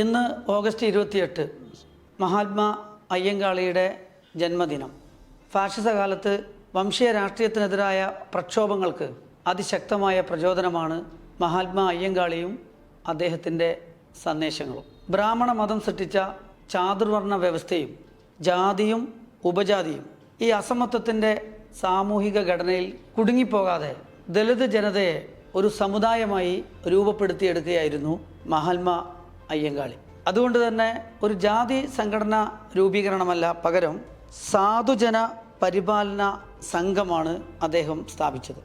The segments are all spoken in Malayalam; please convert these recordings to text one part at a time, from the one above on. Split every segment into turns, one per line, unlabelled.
ഇന്ന് ഓഗസ്റ്റ് ഇരുപത്തിയെട്ട് മഹാത്മാ അയ്യങ്കാളിയുടെ ജന്മദിനം. ഫാഷിസ കാലത്ത് വംശീയ രാഷ്ട്രീയത്തിനെതിരായ പ്രക്ഷോഭങ്ങൾക്ക് അതിശക്തമായ പ്രചോദനമാണ് മഹാത്മാ അയ്യങ്കാളിയും അദ്ദേഹത്തിന്റെ സന്ദേശങ്ങളും. ബ്രാഹ്മണ മതം സൃഷ്ടിച്ച ചാതുർവർണ വ്യവസ്ഥയും ജാതിയും ഉപജാതിയും ഈ അസമത്വത്തിന്റെ സാമൂഹിക ഘടനയിൽ കുടുങ്ങിപ്പോകാതെ ദളിത് ജനതയെ ഒരു സമുദായമായി രൂപപ്പെടുത്തിയെടുക്കുകയായിരുന്നു മഹാത്മാ അയ്യങ്കാളി. അതുകൊണ്ട് തന്നെ ഒരു ജാതി സംഘടന രൂപീകരണമല്ല പകരം സാധുജന പരിപാലന സംഘമാണ് അദ്ദേഹം സ്ഥാപിച്ചത്.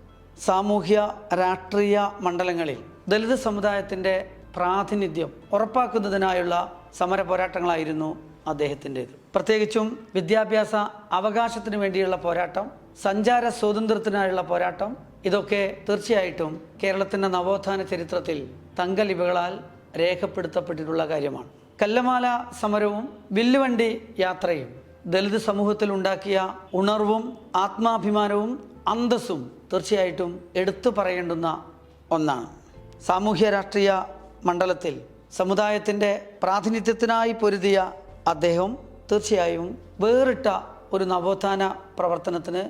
സാമൂഹ്യ രാഷ്ട്രീയ മണ്ഡലങ്ങളിൽ ദലിത് സമുദായത്തിന്റെ പ്രാതിനിധ്യം ഉറപ്പാക്കുന്നതിനായുള്ള സമര പോരാട്ടങ്ങളായിരുന്നു അദ്ദേഹത്തിന്റേത്. പ്രത്യേകിച്ചും വിദ്യാഭ്യാസ അവകാശത്തിന് വേണ്ടിയുള്ള പോരാട്ടം സഞ്ചാര സ്വാതന്ത്ര്യത്തിനായുള്ള പോരാട്ടം ഇതൊക്കെ തീർച്ചയായിട്ടും കേരളത്തിന്റെ നവോത്ഥാന ചരിത്രത്തിൽ തങ്കലിപികളാൽ രേഖപ്പെടുത്തപ്പെട്ടിട്ടുള്ള കാര്യമാണ്. കല്ലമാല സമരവും വില്ലുവണ്ടി യാത്രയും ദളിത് സമൂഹത്തിൽ ഉണ്ടാക്കിയ ഉണർവും ആത്മാഭിമാനവും അന്തസ്സും തീർച്ചയായിട്ടും എടുത്തു പറയേണ്ടുന്ന ഒന്നാണ്. സാമൂഹ്യ രാഷ്ട്രീയ മണ്ഡലത്തിൽ സമുദായത്തിന്റെ പ്രാതിനിധ്യത്തിനായി പൊരുതിയ അദ്ദേഹം തീർച്ചയായും വേറിട്ട ഒരു നവോത്ഥാന പ്രവർത്തനത്തിന്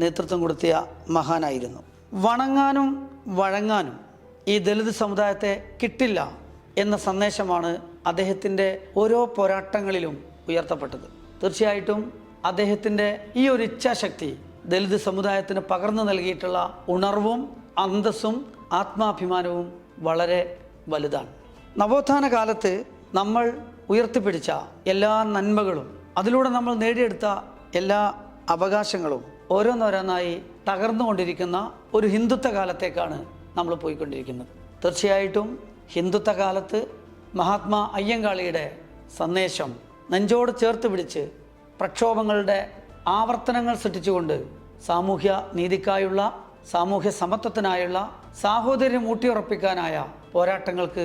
നേതൃത്വം കൊടുത്തിയ മഹാനായിരുന്നു. വണങ്ങാനും വഴങ്ങാനും ഈ ദളിത് സമുദായത്തെ കിട്ടില്ല എന്ന സന്ദേശമാണ് അദ്ദേഹത്തിന്റെ ഓരോ പോരാട്ടങ്ങളിലും ഉയർത്തപ്പെട്ടത്. തീർച്ചയായിട്ടും അദ്ദേഹത്തിന്റെ ഈ ഒരു ഇച്ഛാശക്തി ദലിത് സമുദായത്തിന് പകർന്നു നൽകിയിട്ടുള്ള ഉണർവും അന്തസ്സും ആത്മാഭിമാനവും വളരെ വലുതാണ്. നവോത്ഥാന കാലത്ത് നമ്മൾ ഉയർത്തിപ്പിടിച്ച എല്ലാ നന്മകളും അതിലൂടെ നമ്മൾ നേടിയെടുത്ത എല്ലാ അവകാശങ്ങളും ഓരോന്നോരോന്നായി തകർന്നുകൊണ്ടിരിക്കുന്ന ഒരു ഹിന്ദുത്വ കാലത്തേക്കാണ് നമ്മൾ പോയിക്കൊണ്ടിരിക്കുന്നത്. തീർച്ചയായിട്ടും ഹിന്ദുത്വ കാലത്ത് മഹാത്മാ അയ്യങ്കാളിയുടെ സന്ദേശം നെഞ്ചോട് ചേർത്ത് പിടിച്ച് പ്രക്ഷോഭങ്ങളുടെ ആവർത്തനങ്ങൾ സൃഷ്ടിച്ചുകൊണ്ട് സാമൂഹ്യ നീതിക്കായുള്ള സാമൂഹ്യ സമത്വത്തിനായുള്ള സാഹോദര്യം ഊട്ടിയുറപ്പിക്കാനായ പോരാട്ടങ്ങൾക്ക്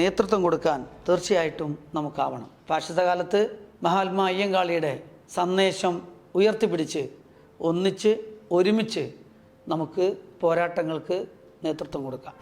നേതൃത്വം കൊടുക്കാൻ തീർച്ചയായിട്ടും നമുക്കാവണം. ഫാഷിസകാലത്ത് മഹാത്മാ അയ്യങ്കാളിയുടെ സന്ദേശം ഉയർത്തിപ്പിടിച്ച് ഒന്നിച്ച് ഒരുമിച്ച് നമുക്ക് പോരാട്ടങ്ങൾക്ക് നേതൃത്വം കൊടുക്കാം.